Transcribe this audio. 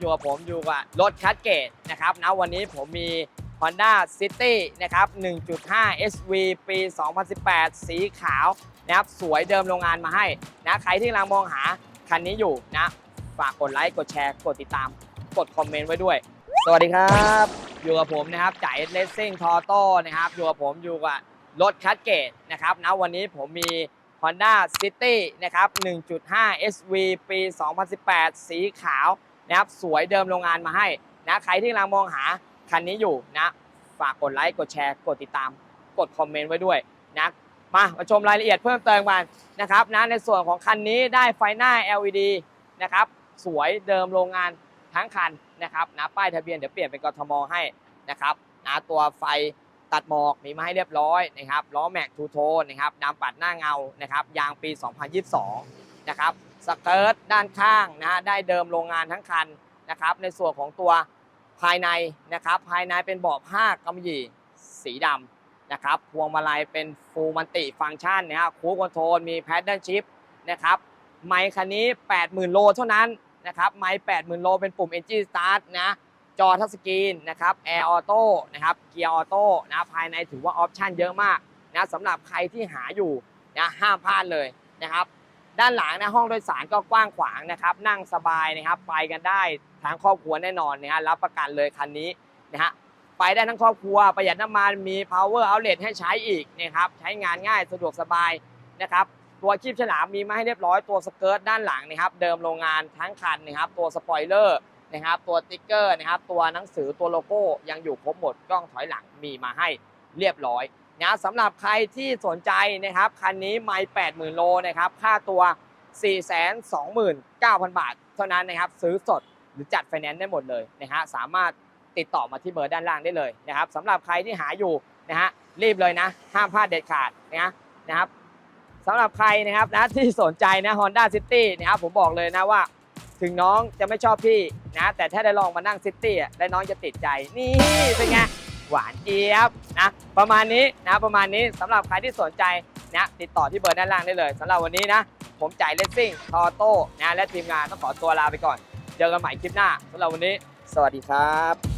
อยู่กับผมอยู่กับรถคัสเกตนะครับนะวันนี้ผมมี Honda City นะครับ 1.5 SV ปี 2018 สีขาวนะครับสวยเดิมโรงงานมาให้นะใครที่กำลังมองหาคันนี้อยู่นะ ฝากกดไลค์ กดแชร์ กดติดตาม กดคอมเมนต์ไว้ด้วย สวัสดีครับ อยู่กับผมนะครับจ่ายเลสซิ่งทอโต้นะครับ อยู่กับผมอยู่กับรถคัสเกตนะครับนะวันนี้ผมมี Honda City นะครับ 1.5 SV ปี 2018 สีขาว นะครับสวยเดิมโรงงานมาให้นะใครที่กำลังมองหาคันนี้อยู่นะฝากกดไลค์กดแชร์กดติดตาม กดคอมเมนต์ไว้ด้วยนะมามาชมรายละเอียดเพิ่มเติมกันนะครับนะในส่วนของคันนี้ได้ไฟหน้า LED นะครับสวยเดิมโรงงานทั้งคันนะครับนะป้ายทะเบียนเดี๋ยวเปลี่ยนเป็นกทมให้นะครับนะตัวไฟตัดหมอกมีมาให้เรียบร้อยนะครับล้อแม็กทูโทนนะครับดำปัดหน้าเงานะครับยางปี 2022 นะครับ สเกิร์ตด้านข้างนะฮะได้เดิมโรงงานทั้งคันนะครับในส่วนของตัวภายในนะครับภายในเป็นเบาะผ้ากำมะหยี่สีดำนะครับพวงมาลัยเป็นฟูมันติฟังก์ชันนะฮะคูคอนโทรลมีแพดเดิลชิพนะครับไมค์คันนี้ 80,000 โลเท่านั้นนะครับไมค์80,000 โลเป็นปุ่ม Engine Start นะจอทัชสกรีนนะครับแอร์ออโต้นะครับเกียร์ออโต้นะภายในถือว่าออปชั่นเยอะมากนะสำหรับใครที่หาอยู่นะห้ามพลาดเลยนะครับ ด้านหลังนะห้องโดยสารก็กว้างขวางนะครับ นั่งสบายนะครับ ไปกันได้ทั้งครอบครัวแน่นอนนะฮะรับประกันเลยคันนี้นะฮะไปได้ทั้งครอบครัวประหยัดน้ำมันมี power outlet ให้ใช้อีกนะครับใช้งานง่ายสะดวกสบายนะครับตัวคีบฉลามมีมาให้เรียบร้อยตัวสเกิร์ตด้านหลังนะครับ เดิมโรงงานทั้งคันนะครับ ตัวสปอยเลอร์นะครับ ตัวติ๊กเกอร์นะครับ ตัวหนังสือตัวโลโก้ยังอยู่ครบหมดกล้องถอยหลังมีมาให้เรียบร้อย นะสำหรับใครที่สนใจนะครับคันนี้ไม่80,000โลนะครับค่าตัว 429,000 บาท เท่านั้นนะครับซื้อสดหรือจัดไฟแนนซ์ได้หมดเลยนะฮะสามารถติดต่อมาที่เบอร์ด้านล่างได้เลยนะครับสำหรับใครที่หาอยู่นะฮะรีบเลยนะ ห้ามพลาดเด็ดขาดนะนะครับสำหรับใครนะครับนะที่สนใจนะ Honda City นะครับผมบอกเลยนะว่า ถึงน้องจะไม่ชอบพี่นะแต่ถ้าได้ลองมานั่งซิตี้อะแล้น้องจะติดใจนี่เป็นไง หวานเจี๊ยบนะประมาณนี้นะประมาณนี้สำหรับใครที่สนใจนะติดต่อที่เบอร์ด้านล่างได้เลยสำหรับวันนี้นะ ผมจ่ายเลสซิ่งทอโต้นะและทีมงานต้องขอตัวลาไปก่อน เจอกันใหม่คลิปหน้าสำหรับวันนี้ สวัสดีครับ